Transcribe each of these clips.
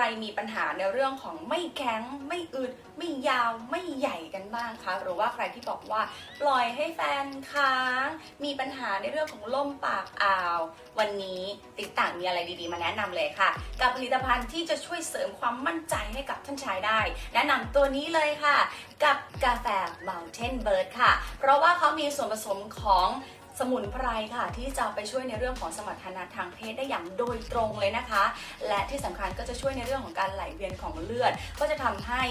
รมีปัญหาในเรื่องของไม่แข็งไม่อึดไม่ยาวไม่ใหญ่กันบ้างคะหรือว่าใครที่บอกว่า ปล่อยให้แฟนค้าง มีปัญหาในเรื่องของล่มปากอ่าว วันนี้ติ๊กต่างมีอะไรดีๆ มาแนะนำเลยค่ะ กับผลิตภัณฑ์ที่จะช่วยเสริมความมั่นใจให้กับท่านชายได้ แนะนำตัวนี้เลยค่ะ กับกาแฟ Mountain Bird ค่ะ เพราะว่าเขามีส่วนผสมของ สมุนไพรค่ะที่จะไปช่วยในเรื่องของสมรรถนะทางเพศได้อย่างโดยตรงเลยนะคะ และที่สำคัญก็จะช่วยในเรื่องของการไหลเวียนของเลือด ก็จะทำให้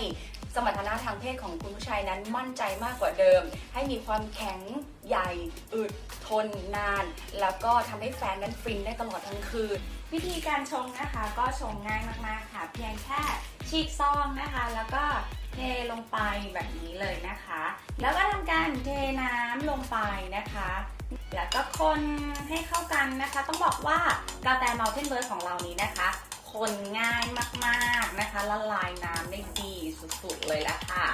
สมรรถนะทางเพศของคุณผู้ชายนั้นมั่นใจมากกว่าเดิม ให้มีความแข็งใหญ่อึดทนนาน แล้วก็ทำให้แฟนนั้นฟินได้ตลอดทั้งคืน วิธีการชงนะคะก็ชงง่ายมากๆค่ะ เพียงแค่ฉีกซองนะคะ แล้วก็เทลงไปแบบนี้เลยนะคะ แล้วก็ทำการเทน้ำ งไปนะคะ แล้วก็คนให้เข้ากันนะคะ ต้องบอกว่ากาแฟมัลเทนเบิร์ดของเรานี้นะคะ คนง่ายมากๆนะคะละลายน้ำได้ดีสุดๆเลยละค่ะ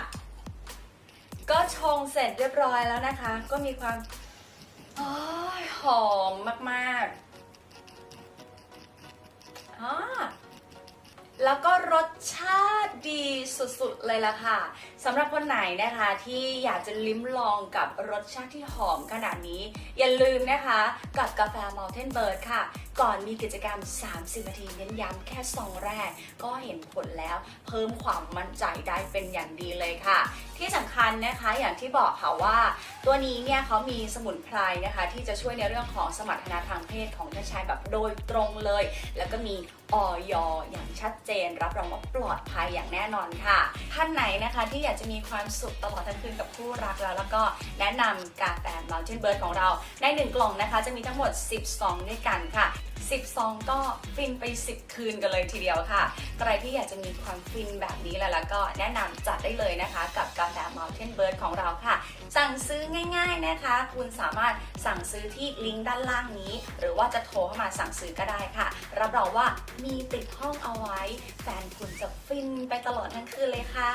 ก็ชงเสร็จเรียบร้อยแล้วนะคะ ก็มีความอหอมมาก แล้วก็รสชาติดีสุดๆเลยล่ะค่ะสำหรับคนไหนนะคะที่อยากจะลิ้มลองกับรสชาติที่หอมขนาดนี้ อย่าลืมนะคะ กับกาแฟ Mountain Bird ค่ะ ก่อนมีกิจกรรม 30 นาทีเน้นย้ำแค่ซองแรก ก็เห็นผลแล้วเพิ่มความมั่นใจได้เป็นอย่างดีเลยค่ะ ที่สำคัญนะคะอย่างที่บอกค่ะว่า ตัวนี้เนี่ยเขามีสมุนไพรนะคะ ที่จะช่วยในเรื่องของสมรรถนะทางเพศของท่านชายแบบโดยตรงเลย แล้วก็มีออยอย่างชัดเจน รับรองว่าปลอดภัยอย่างแน่นอนค่ะ ท่านไหนนะคะที่อยากจะมีความสุขตลอดทั้งคืนกับคู่รักแล้ว แล้วก็แนะนำกาแฟ Mountain Bird ของเรา ในหนึ่งกล่องนะคะ จะมีทั้งหมด 10ซองด้วยกันค่ะ10ซองก็ฟินไป 10 คืนกันเลยทีเดียวค่ะ ใครที่อยากจะมีความฟินแบบนี้แล้วแล้วก็แนะนำจัดได้เลยนะคะ กับกาแฟ Mountain Bird ของเราค่ะ สั่งซื้อง่าย ๆนะคะ คุณสามารถสั่งซื้อที่ลิงก์ด้านล่างนี้ หรือว่าจะโทรเข้ามาสั่งซื้อก็ได้ค่ะ รับรองว่ามีติดห้องเอาไว้ แฟนคุณจะฟินไปตลอดทั้งคืนเลยค่ะ